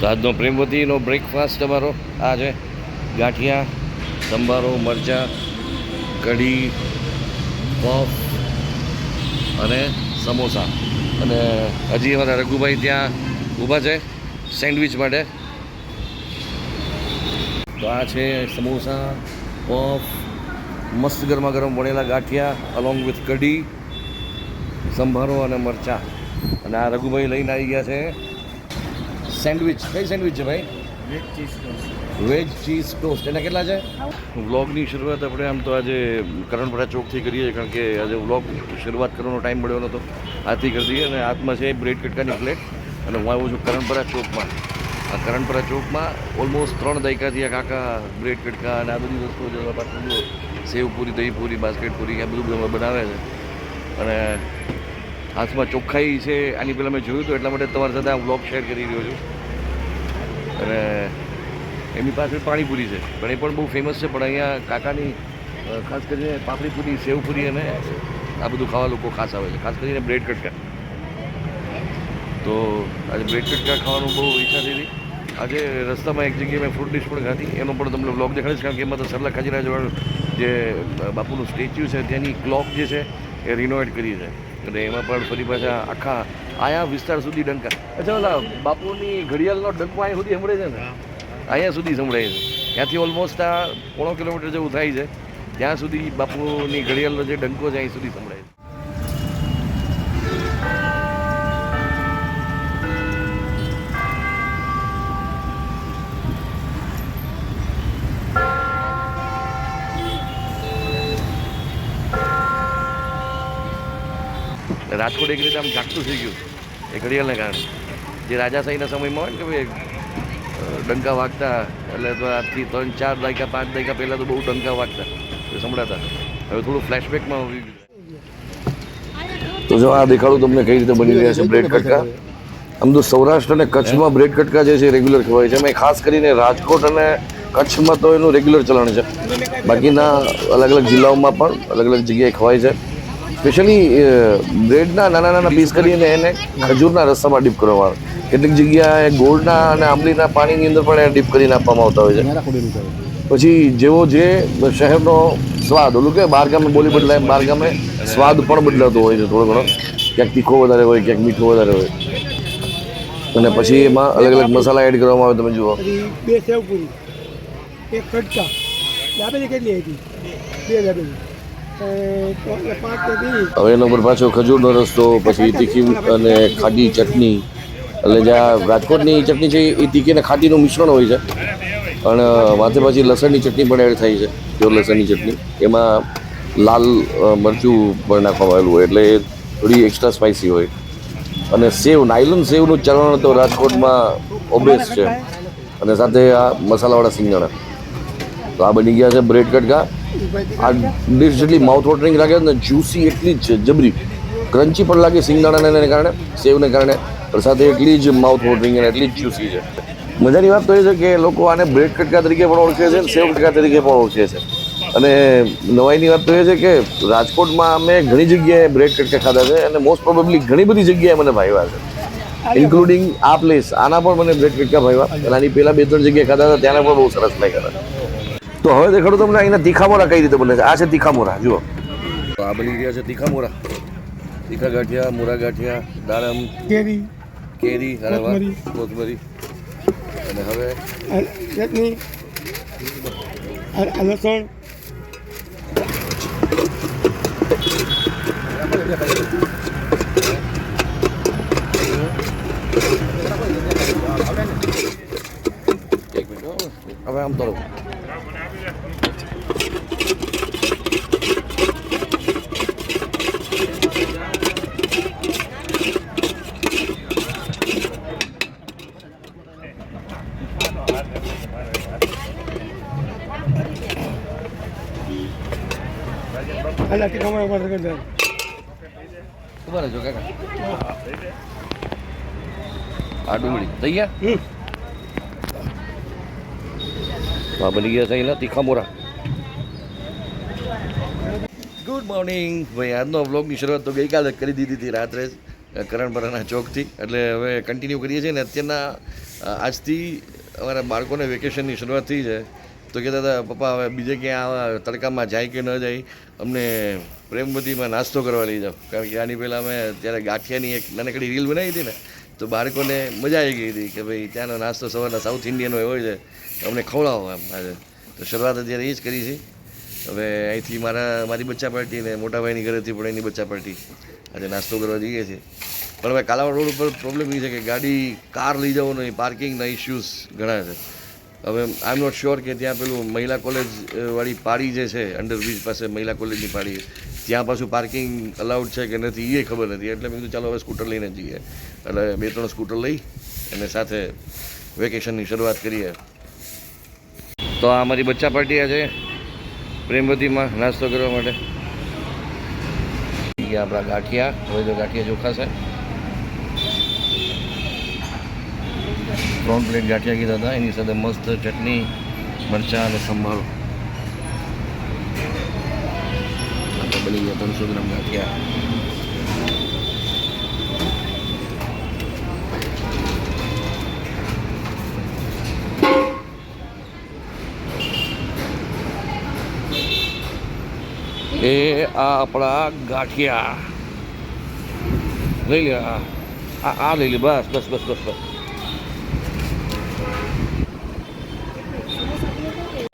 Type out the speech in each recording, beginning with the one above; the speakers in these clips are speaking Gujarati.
તો આજનો પ્રેમવતીનો બ્રેકફાસ્ટ અમારો આ છે. ગાંઠિયા, સંભારો, મરચાં, કઢી પફ અને સમોસા. અને હજી અમારા રઘુભાઈ ત્યાં ઊભા છે સેન્ડવિચ માટે. તો આ છે સમોસા પફ મસ્ત ગરમા ગરમ વણેલા ગાંઠિયા અલોંગ વિથ કઢી, સંભારો અને મરચાં. અને આ રઘુભાઈ લઈને આવી ગયા છે સેન્ડવિચ કઈ સેન્ડવિચ છે ભાઈ? Veg cheese toast. એના કેટલા છે? વ્લોગની શરૂઆત આપણે આમ તો આજે કરણપરા ચોકથી કરીએ છીએ કારણ કે આજે વ્લોગ શરૂઆત કરવાનો ટાઈમ મળ્યો નહોતો. આથી કરી દઈએ અને હાથમાં છે બ્રેડ કટકાની પ્લેટ અને હું આવ્યો છું કરણપરા ચોકમાં. આ કરણપરા ચોકમાં ઓલમોસ્ટ ત્રણ દાયકાથી આ કાકા બ્રેડ કટકા અને આ બધી વસ્તુઓ જે પાછું દહીં પૂરી બાસ્કેટ બાસ્કેટપુરી આ બધું બધું બનાવે છે. અને હાથમાં ચોખ્ખાઈ છે આની પહેલાં મેં જોયું હતું એટલા માટે તમારી સાથે આ વ્લોગ શેર કરી રહ્યો છું. અને એમની પાસે પાણીપુરી છે, પણ એ પણ બહુ ફેમસ છે, પણ અહીંયા કાકાની ખાસ કરીને પાપડીપુરી, સેવપુરી અને આ બધું ખાવા લોકો ખાસ આવે છે. ખાસ કરીને બ્રેડ કટકા તો આજે બ્રેડ કટકા ખાવાનું બહુ ઈચ્છા થઈ હતી. આજે રસ્તામાં એક જગ્યાએ મેં ફ્રૂટ ડિશ પણ ખાધી. એનો પણ તમને બ્લોગ દેખાડીશ, કારણ કે એમાં તો સરલા ખજીરાજવાળું જે બાપુનું સ્ટેચ્યુ છે, તેની ક્લોક જે છે, એ રિનોવેટ કરી છે. અને એમાં પણ ફરી પાછા આખા આયા વિસ્તાર સુધી ડંકા. અચ્છા ઓલા બાપુની ઘડિયાળનો ડંકો અહીંયા સુધી સંભળાય છે ને? અહીંયા સુધી સંભળાય છે. ત્યાંથી ઓલમોસ્ટ આ પોણો કિલોમીટર જેવું થાય છે. ત્યાં સુધી બાપુની ઘડિયાળનો જે ડંકો છે અહીં સુધી સંભળાય છે. રાજકોટ એક રીતે આમ જાગતું થઈ ગયું એ ઘડિયાળને કારણે. જે રાજાશાહીના સમયમાં હોય ને કે ભાઈ ડંકા વાગતા, એટલે તો આજથી ત્રણ, ચાર દાયકા, પાંચ દાયકા પહેલાં તો બહુ ડંકા વાગતા, એ સંભળાતા હવે થોડું ફ્લેશબેકમાં આવી ગયું તો જો આ દેખાડું તમને કઈ રીતે બની રહ્યા છે બ્રેડ કટકા? આમ તો સૌરાષ્ટ્ર અને કચ્છમાં બ્રેડ કટકા જે છે રેગ્યુલર ખવાય છે. એમાં ખાસ કરીને રાજકોટ અને કચ્છમાં તો એનું રેગ્યુલર ચલણ છે. બાકીના અલગ અલગ જિલ્લાઓમાં પણ અલગ અલગ જગ્યાએ ખવાય છે. સ્પેશિયલી બ્રેડના નાના નાના પીસ કરીને એને ખજૂરના રસ્તામાં ડીપ કરવામાં આવે કેટલીક જગ્યાએ ગોળના અને આંબલીના પાણીની અંદર પણ એને ડીપ કરીને આપવામાં આવતા હોય છે. પછી જેવો જે શહેરનો સ્વાદ ઓલું કે બાર ગામે બોલી બદલાય બાર ગામે સ્વાદ પણ બદલાતો હોય છે થોડો ઘણો. ક્યાંક તીખો વધારે હોય ક્યાંક મીઠો વધારે હોય. અને પછી એમાં અલગ અલગ મસાલા એડ કરવામાં આવે તમે જુઓ. બે સેવ પૂરી એક કટકા દાબેલી કેટલી હતી? બે દાબેલી હવે એના ઉપર પાછો ખજૂરનો રસ્તો, પછી તીખી અને ખાટી ચટણી. એટલે જ્યાં રાજકોટની ચટણી છે એ તીખી અને ખાટીનું મિશ્રણ હોય છે. પણ માથે પાછી લસણની ચટણી પણ એડ થાય છે પ્યોર લસણની ચટણી. એમાં લાલ મરચું પણ નાખવામાં આવેલું હોય, એટલે થોડી એક્સ્ટ્રા સ્પાઇસી હોય. અને સેવ, નાયલોન સેવનું ચલણ તો રાજકોટમાં ઓબેસ છે. અને સાથે આ મસાલાવાળા સિંગણા તો આ બની ગયા છે બ્રેડ કટકા આ ડિશ જેટલી માઉથ વોટરિંગ લાગે ને જ્યુસી એટલી જ જબરી. ક્રન્ચી પણ લાગે સિંગદાણાને કારણે, સેવને કારણે. પણ એટલી જ માઉથ વોટરિંગ અને એટલી જ જ્યુસી છે. મજાની વાત તો એ છે કે લોકો આને બ્રેડ કટકા તરીકે પણ ઓળખે છે સેવ કટકા તરીકે પણ ઓળખે છે. અને નવાઈની વાત તો એ છે કે રાજકોટમાં અમે ઘણી જગ્યાએ બ્રેડ કટકા ખાધા છે અને મોસ્ટ પ્રોબેબલી ઘણી બધી જગ્યાએ મને ભાવ્યા છે. ઇન્ક્લુડિંગ આ પ્લેસ આના પણ મને બ્રેડ કટકા ભાવ્યા. અને આની પહેલાં બે ત્રણ જગ્યાએ ખાધા હતા, ત્યાંના પણ બહુ સરસ લાગ્યા હતા તો હવે દેખાડું તમને અહીંના તીખામોરા કઈ રીતે બોલે છે. આ છે તીખામોરા જુઓ. આ બની ગયા છે તીખામોરા. તીખા ગાંઠિયા મોરા ગાંઠિયા દાડમ કેરી કેરી અરે કોથમરી. અને હવે ચટણી. લસણ. હવે આમ તરો અને ટીકામાં ઉપર કરી કાકા. આ ડુંગળી. ગયા હમ. બની ગયા છે અહીંના તીખા મોરા. ગુડ મોર્નિંગ ભાઈ આજનો વ્લોગની શરૂઆત તો ગઈકાલે જ કરી દીધી હતી રાત્રે કરણપરાના ચોકથી. એટલે હવે કન્ટિન્યુ કરીએ છીએ ને અત્યારના આજથી અમારા બાળકોને વેકેશનની શરૂઆત થઈ છે તો કહેતા હતા, પપ્પા, હવે બીજે ક્યાં તડકામાં જાય કે ન જાય, અમને પ્રેમવતીમાં નાસ્તો કરવા લઈ જાઓ. કારણ કે આની પહેલાં અમે ત્યારે ગાંઠિયાની એક નાનકડી રીલ બનાવી હતી ને, તો બાળકોને મજા આવી ગઈ હતી કે ભાઈ, ત્યાંનો નાસ્તો સવારના સાઉથ ઇન્ડિયન હોય છે, અમને ખવડાવો એમ આજે. તો શરૂઆત અત્યારે એ જ કરી છે. હવે અહીંથી મારા, મારી બચ્ચા પાર્ટી ને મોટા ભાઈની ઘરેથી પણ એની બચ્ચા પાર્ટી આજે નાસ્તો કરવા જઈએ છીએ. પણ હવે કાલાવાડ રોડ ઉપર પ્રોબ્લેમ એ છે કે ગાડી, કાર લઈ જવો નહીં પાર્કિંગના ઇસ્યુઝ ઘણા છે. હવે આઈ એમ નોટ શ્યોર કે ત્યાં પેલું મહિલા કોલેજ વાળી પાડી જે છે અંડરબ્રિજ પાસે મહિલા કોલેજની પાડી ત્યાં પાછું પાર્કિંગ અલાઉડ છે કે નથી એ ખબર નથી. એટલે મેં કીધું, ચાલો હવે સ્કૂટર લઈને જઈએ. એટલે બે, ત્રણ સ્કૂટર લઈ અને સાથે વેકેશનની શરૂઆત કરીએ. તો આ અમારી બચ્ચા પાર્ટી છે, પ્રેમવતીમાં નાસ્તો કરવા માટે. આપણા ગાંઠિયા, હવે તો ગાંઠિયા ચોખ્ખા છે. ત્રણ પ્લેટ ગાંઠિયા કીધા હતા. એની સાથે મસ્ત ચટણી, મરચાં અને સંભારો. બની ગયા ત્રણસો ગ્રામ ગાંઠિયા. એ આ આપણા ગાંઠિયા. લઈ લે આ આ લઈ લે, બસ બસ બસ બસ બસ.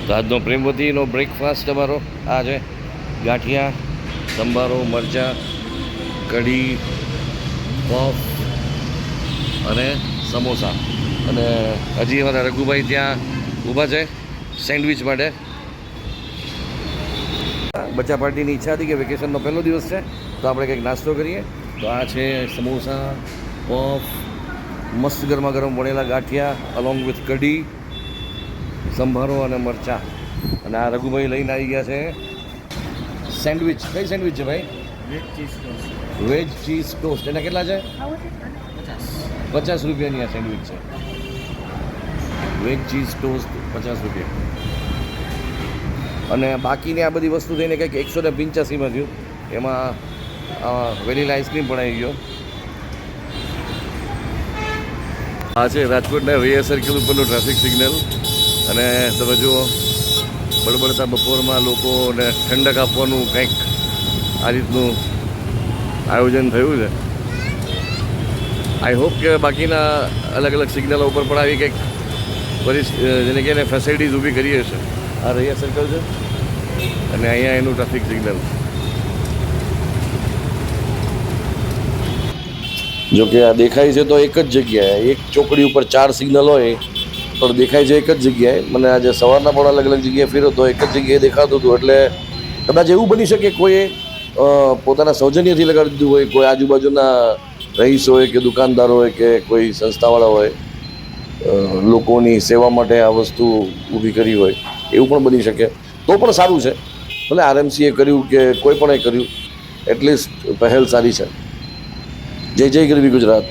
તો આજનો પ્રેમવતીનો બ્રેકફાસ્ટ અમારો આ છે. ગાંઠિયા, સંભારો, મરચાં, કઢી પફ અને સમોસા. અને હજી અમારા રઘુભાઈ ત્યાં ઊભા છે સેન્ડવિચ માટે. બચ્ચા પાર્ટીની ઈચ્છા હતી કે વેકેશનનો પહેલો દિવસ છે, તો આપણે કંઈક નાસ્તો કરીએ. તો આ છે સમોસા પફ મસ્ત ગરમા ગરમ વણેલા ગાંઠિયા અલોંગ વિથ કઢી સંભારો અને મરચાં. અને આ રઘુભાઈ લઈને આવી ગયા છે. સેન્ડવિચ. કઈ સેન્ડવિચ છે ભાઈ? Veg cheese toast. એના કેટલા છે? પચાસ. રૂપિયાની આ સેન્ડવિચ છે. વેજ ચીઝ ટોસ્ટ પચાસ રૂપિયા. અને બાકીની આ બધી વસ્તુ થઈને કંઈક એકસો ને પંચ્યાસીમાં થયું. એમાં વેનીલા આઈસ્ક્રીમ પણ આવી ગયો. આ છે રાજકોટના વૈયા સર્કલ ઉપરનું ટ્રાફિક સિગ્નલ. અને તમે જુઓ બળબડતા બપોરમાં લોકોને ઠંડક આપવાનું કંઈક આ રીતનું આયોજન થયું છે. આઈ હોપ કે બાકીના અલગ અલગ સિગ્નલો ઉપર પણ આવી કંઈક જેને કહીને ફેસિલિટીઝ ઊભી કરી હશે. આ રૈયા સર્કલ છે. અને અહીંયા એનું ટ્રાફિક સિગ્નલ જો કે આ દેખાય છે તો એક જ જગ્યાએ, એક ચોકડી ઉપર ચાર સિગ્નલ હોય પણ દેખાય છે એક જ જગ્યાએ. મને આજે સવારના પણ અલગ અલગ જગ્યાએ ફેર્યો તો એક જ જગ્યાએ દેખાતું હતું. એટલે કદાચ એવું બની શકે કોઈએ પોતાના સૌજન્યથી લગાડી દીધું હોય, કોઈ આજુબાજુના રહીશ હોય કે દુકાનદાર હોય કે કોઈ સંસ્થાવાળા હોય લોકોની સેવા માટે આ વસ્તુ ઊભી કરી હોય, એવું પણ બની શકે. તો પણ સારું છે. ભલે આરએમસીએ કર્યું કે કોઈ પણ કર્યું એટલીસ્ટ પહેલ સારી છે. જય જય ગરવી ગુજરાત.